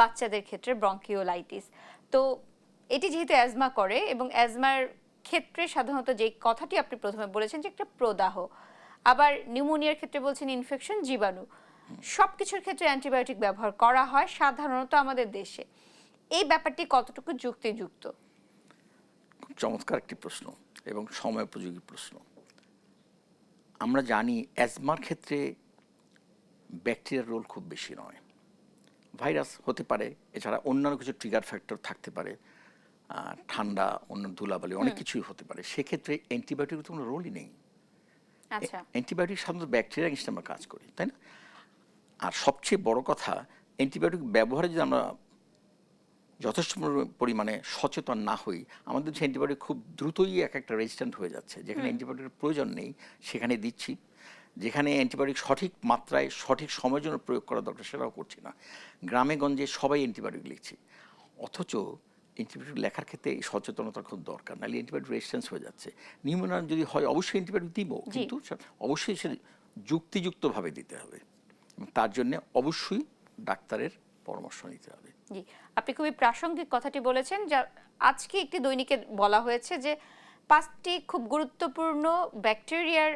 বাচ্চাদের ক্ষেত্রে ব্রঙ্কিওলাইটিস তো এটি যেহেতু অ্যাজমা করে এবং অ্যাজমার ক্ষেত্রে সাধারণত যে কথাটি আপনি প্রথমে বলেছেন যে একটা প্রদাহ, আবার নিউমোনিয়ার ক্ষেত্রে বলছেন ইনফেকশন জীবাণু। সব কিছুর ক্ষেত্রে অ্যান্টিবায়োটিক ব্যবহার করা হয় সাধারণত আমাদের দেশে। এই ব্যাপারটি কতটুকু যুক্তিযুক্ত? চমৎকার একটি প্রশ্ন এবং সময়োপযোগী প্রশ্ন। আমরা জানি অ্যাজমার ক্ষেত্রে ব্যাকটেরিয়ার রোল খুব বেশি নয়। ভাইরাস হতে পারে এছাড়া অন্যান্য কিছু ট্রিগার ফ্যাক্টর থাকতে পারে ঠান্ডা অন্য ধুলাবালি অনেক কিছুই হতে পারে। সেক্ষেত্রে অ্যান্টিবায়োটিকের তো কোনো রোলই নেই। আচ্ছা। অ্যান্টিবায়োটিক সাধারণত ব্যাকটেরিয়া হিসেবে আমরা কাজ করি তাই না? আর সবচেয়ে বড় কথা অ্যান্টিবায়োটিক ব্যবহারে যদি আমরা যথেষ্ট পরিমাণে সচেতন না হই আমাদের যে অ্যান্টিবায়োটিক খুব দ্রুতই এক একটা রেজিস্ট্যান্ট হয়ে যাচ্ছে। যেখানে অ্যান্টিবায়োটিকের প্রয়োজন নেই সেখানে দিচ্ছি। যেখানে অ্যান্টিবায়োটিক সঠিক মাত্রায় সঠিক সময়ের জন্য প্রয়োগ করা দরকার সেটাও করছি না। গ্রামে গঞ্জে সবাই অ্যান্টিবায়োটিক লিখছি। অথচ অ্যান্টিবায়োটিক লেখার ক্ষেত্রে এই সচেতনতা খুব দরকার নাহলে অ্যান্টিবায়োটিক রেজিস্ট্যান্স হয়ে যাচ্ছে। নিউমোনিয়া যদি হয় অবশ্যই অ্যান্টিবায়োটিক দিব কিন্তু অবশ্যই সে যুক্তিযুক্তভাবে দিতে হবে। তার জন্য অবশ্যই ডাক্তারের পরামর্শ নিতে হবে। জি। আপনি খুবই প্রাসঙ্গিক কথাটি বলেছেন যা আজকে একটি দৈনিকে বলা হয়েছে যে পাঁচটি খুব গুরুত্বপূর্ণ ব্যাকটেরিয়ার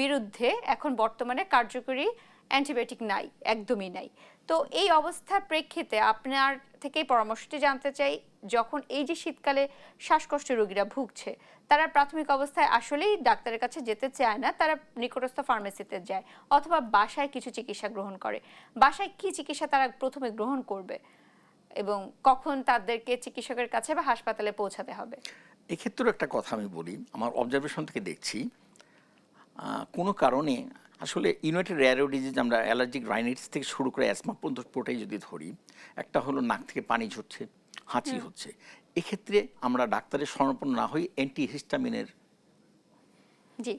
বিরুদ্ধে এখন বর্তমানে কার্যকরী অ্যান্টিবায়োটিক নাই, একদমই নাই। তো এই অবস্থার প্রেক্ষিতে আপনার থেকেই পরামর্শটি জানতে চাই, যখন এই যে শীতকালে শ্বাসকষ্ট রোগীরা ভুগছে, তারা প্রাথমিক অবস্থায় আসলেই ডাক্তারের কাছে যেতে চায় না, তারা নিকটস্থ ফার্মেসিতে যায় অথবা বাসায় কিছু চিকিৎসা গ্রহণ করে। বাসায় কি চিকিৎসা তারা প্রথমে গ্রহণ করবে এবং কখন তাদেরকে চিকিৎসকের কাছে বা হাসপাতালে পৌঁছাতে হবে? এক্ষেত্রেও একটা কথা আমি বলি, আমার অবজারভেশন থেকে দেখছি। কোনো কারণে আসলে ইউনাইটেড রেয়ারো ডিজিজ আমরা অ্যালার্জিক রাইনাইটিস থেকে শুরু করে অ্যাসমা পর্যন্ত পুরোটাই যদি ধরি একটা হলো নাক থেকে পানি ঝরছে হাঁচি হচ্ছে। এক্ষেত্রে আমরা ডাক্তারের শরণাপন্ন না হই অ্যান্টিহিস্টামিনের জি।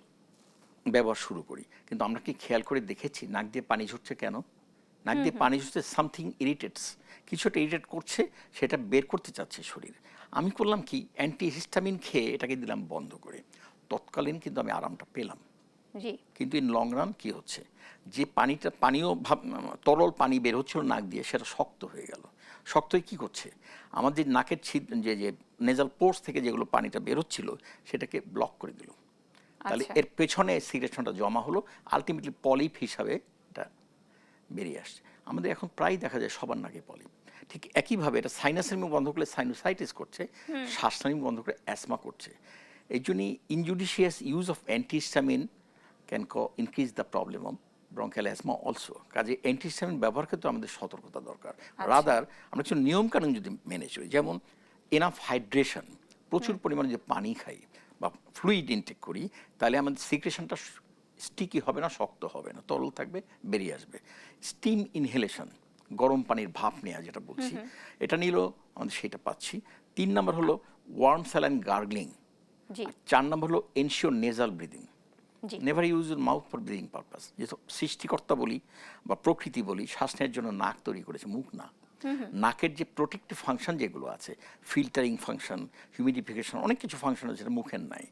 ব্যবহার শুরু করি। কিন্তু আমরা কি খেয়াল করে দেখেছি নাক দিয়ে পানি ঝরছে কেন? নাক দিয়ে পানি ঝরছে সামথিং ইরিটেটস কিছু একটা ইরিটেট করছে সেটা বের করতে চাচ্ছে শরীর। আমি করলাম কি অ্যান্টিহিস্টামিন খেয়ে এটাকে দিলাম বন্ধ করে। তৎকালীন কিন্তু আমি আরামটা পেলাম। কিন্তু ইন লং রান কি হচ্ছে? যে পানিটা পানীয় ভাব তরল পানি বের হচ্ছিল নাক দিয়ে সেটা শক্ত হয়ে গেল। শক্ত হয়ে কী করছে? আমাদের নাকের ছিদ যে যে নেজাল পোর্স থেকে যেগুলো পানিটা বের হচ্ছিল সেটাকে ব্লক করে দিল। তাহলে আচ্ছা। এর পেছনে সিগারেশনটা জমা হলো আলটিমেটলি পলিপ হিসাবে এটা বেরিয়ে আসছে। আমাদের এখন প্রায় দেখা যায় সবার নাকে পলিপ ঠিক একইভাবে এটা সাইনাসেমিক বন্ধ করলে সাইনোসাইটিস করছে শ্বাসনালী বন্ধ করে অ্যাসমা করছে। এই জন্যই injudicious use of antihistamine can increase the problem of bronchial asthma also কাজে অ্যান্টিহিস্টামিন ব্যবহার ক্ষেত্রে আমাদের সতর্কতা দরকার। রাদার আমরা কিছু নিয়মকানুন যদি মেনে চলি যেমন এনাফ হাইড্রেশন প্রচুর পরিমাণে যে পানি খাই বা ফ্লুইড ইনটেক করি তাহলে আমাদের সিক্রেশনটা স্টিকি হবে না শক্ত হবে না তরল থাকবে বেরিয়ে আসবে। স্টিম ইনহেলেশন গরম পানির ভাপ নেওয়া যেটা বলছি এটা নিলেও আমাদের সেটা পাচ্ছি। তিন নম্বর হলো ওয়ার্ম স্যালাইন গার্গলিং চার নম্বর হলো ensure nasal breathing never use your mouth for breathing purpose যেহেতু সৃষ্টিকর্তা বলি বা প্রকৃতি বলি শ্বাস নেওয়ার জন্য নাক তৈরি করেছে মুখ না নাকের যে প্রোটেক্টিভ ফাংশন যেগুলো আছে ফিল্টারিং ফাংশন হিউমিডিফিকেশন অনেক কিছু ফাংশন আছে মুখের নাই।